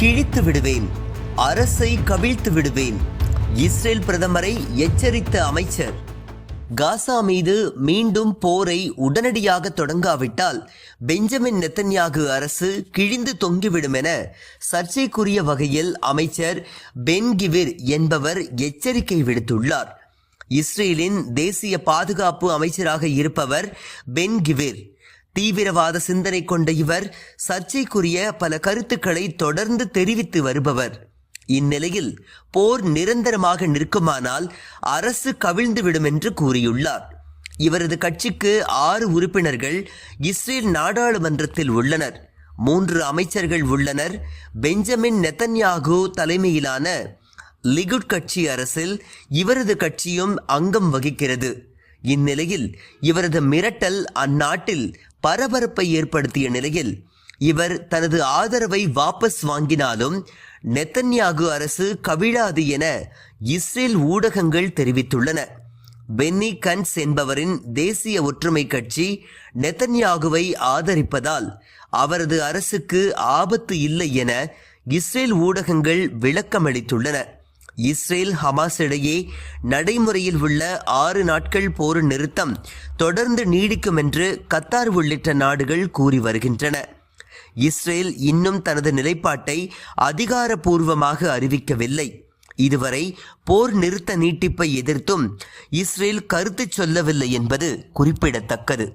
கிழித்து விடுவேன் அரசை கவிழ்த்து விடுவேன் இஸ்ரேல் பிரதமரை எச்சரித்த அமைச்சர். காசா மீது மீண்டும் போரை உடனடியாக தொடங்காவிட்டால் பெஞ்சமின் நெத்தன்யாகு அரசு கிழிந்து தொங்கிவிடும் என சர்ச்சைக்குரிய வகையில் அமைச்சர் பென்கிவிர் என்பவர் எச்சரிக்கை விடுத்துள்ளார். இஸ்ரேலின் தேசிய பாதுகாப்பு அமைச்சராக இருப்பவர் பென்கிவிர் தீவிரவாத சிந்தனை கொண்ட இவர் சர்ச்சைக்குரிய பல கருத்துக்களை தொடர்ந்து தெரிவித்து வருபவர். இந்நிலையில் போர் நிரந்தரமாக நிற்குமானால் அரசு கவிழ்ந்துவிடும் என்று கூறியுள்ளார். இவரது கட்சிக்கு ஆறு உறுப்பினர்கள் இஸ்ரேல் நாடாளுமன்றத்தில் உள்ளனர். மூன்று அமைச்சர்கள் உள்ளனர். பெஞ்சமின் நெத்தன்யாகு தலைமையிலான லிகுட் கட்சி அரசில் இவரது கட்சியும் அங்கம் வகிக்கிறது. இந்நிலையில் இவரது மிரட்டல் அந்நாட்டில் பரபரப்பை ஏற்படுத்திய நிலையில் இவர் தனது ஆதரவை வாபஸ் வாங்கினாலும் நெத்தன்யாகு அரசு கவிழாது என இஸ்ரேல் ஊடகங்கள் தெரிவித்துள்ளன. பென்னி கன்ஸ் என்பவரின் தேசிய ஒற்றுமை கட்சி நெத்தன்யாகுவை ஆதரிப்பதால் அவரது அரசுக்கு ஆபத்து இல்லை என இஸ்ரேல் ஊடகங்கள் விளக்கமளித்துள்ளன. இஸ்ரேல் ஹமாஸ் இடையே நடைமுறையில் உள்ள ஆறு நாட்கள் போர் நிறுத்தம் தொடர்ந்து நீடிக்கும் என்று கத்தார் உள்ளிட்ட நாடுகள் கூறி வருகின்றன. இஸ்ரேல் இன்னும் தனது நிலைப்பாட்டை அதிகாரப்பூர்வமாக அறிவிக்கவில்லை. இதுவரை போர் நிறுத்த நீட்டிப்பை எதிர்த்தும் இஸ்ரேல் கருத்து சொல்லவில்லை என்பது குறிப்பிடத்தக்கது.